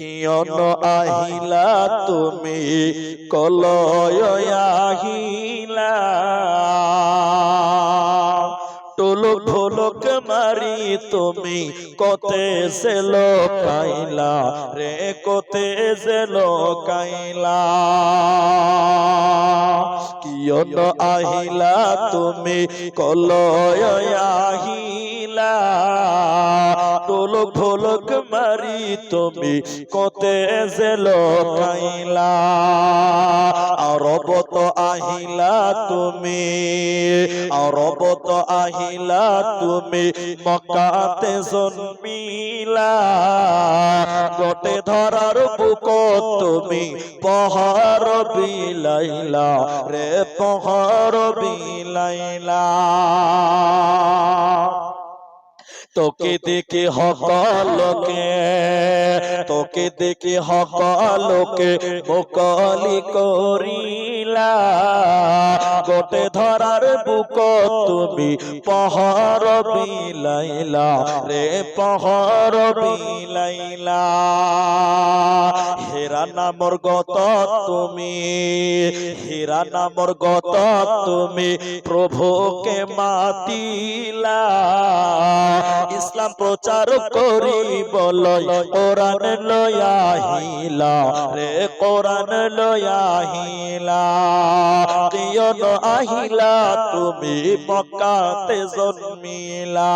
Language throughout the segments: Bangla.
কিয়ন আহিলা তুমি কলয় আহিলা টোলক ঢোলক মারি তুমি কতে সে কাইলা রে কতে সে কাইলা। কিয়ন আহিলা তুমি কলয় আহিলা টোলক ঢোলক মারি তুমি, কতে সে কাইলা আরবত আহিলা তুমি আরবত আহিলা তুমি মকাতে জন্মিলা। গোটে ধরার বুক তুমি, পহার বিলাইলা, রে পহার বিলাইলা। তোকে দেখে হকালোকে তোকে দেখে হকালোকে মোকালি করিলা। গোটে ধরার বুক তুমি পহর বিলাইলা, রে পহর বিলাইলা। হেরা নামর গত তুমি, হেরা নামর গত তুমি প্রভুকে মাতিলা। ইসলাম প্রচার করি বলয় কোরআন লয়াহিলা রে কোরআন লয়াহিলা কিয়ন আহিলা, তুমি মক্কাতে জন্মিলা।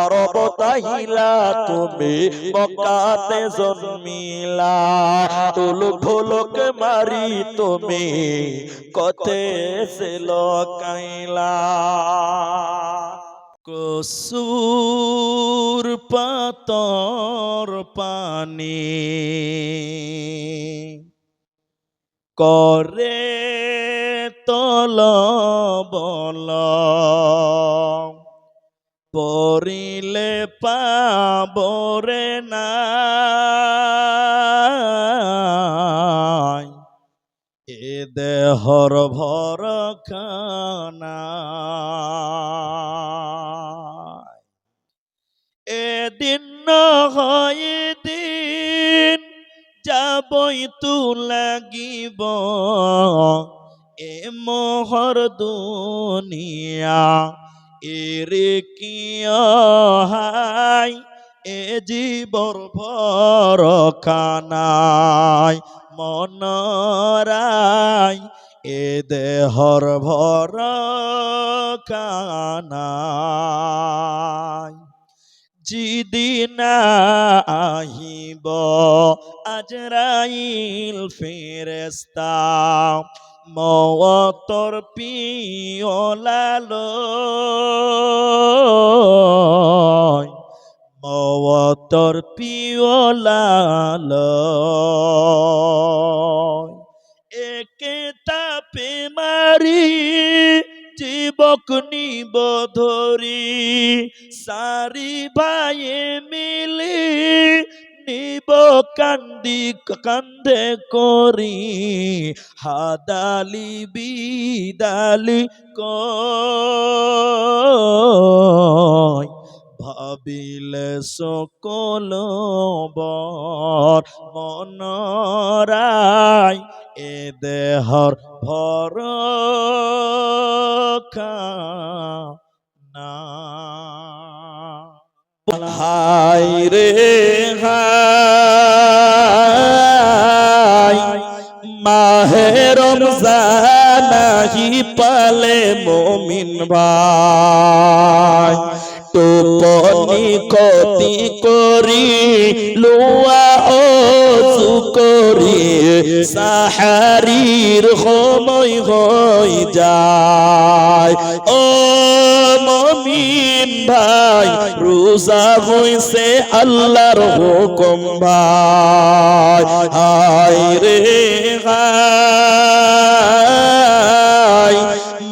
আরব তাহিলা তুমি মক্কাতে জন্মিলা। তুলুক ঢোলক মারি, তুমি কতে সে লকাইলা। কসুর পাতর পানি। করে তল বল পরিলে পাবরে না। দেহর ভর এদিন হয় দিন যাবই তু লাগিব, এ মোহর দুনিয়া, এরে কিয় হাই এ জীবর ভর খানাই মনরাই এ দেহর ভর কানাই যিদিন আহিব আজরাইল ফেরেস্তা মওতর পিওলালো মওতর পিওলালো একে তাপে মারি জীবক নিব ধরি। সারি ভাইয়ে মিলি নিব কান্দি, কান্দে করি। হাদালি বিদালি কয়। ভাবিলে সকল বর মনরাই এ দেহর ভর হাই রে হাই, মাহে রমজান পালে মমিন ভাই। কতি করি, লোয়া ও করি সাহারির সময় হই যায়। ও মমিন ভাই, রোজা হইছে আল্লাহর হুকুম ভাই। হায় রে হায়,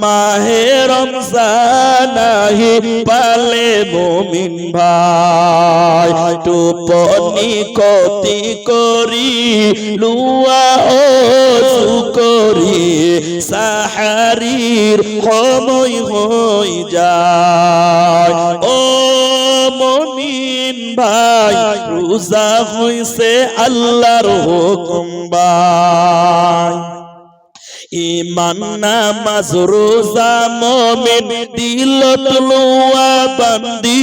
মাহে রমজান আহি পালে মুমিন ভাই, টুপনি কতি করি, লুয়া ও করি সাহারির সময় হই যায়। ও মমিন ভাই, রোজা হইছে আল্লাহর হুকুম ভাই। ইমান নামাজ, রোজা মমিন দিল তুলুয়া বান্দি।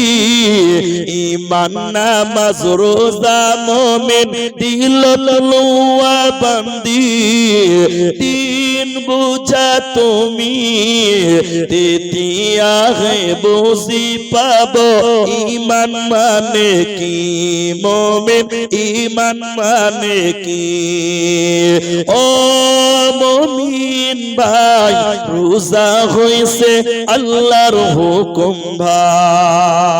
ইমান নামাজ, রোজা মমিন দিল তুলুয়া বান্দি। দিন বুঝা তুমি, তেতিয়া হে বুঝি পাব। ইমান মানে কি মমিন, ইমান মানে কি? ও মমিন ভাই রোজা হয়েছে আল্লাহর হুকুম ভাই।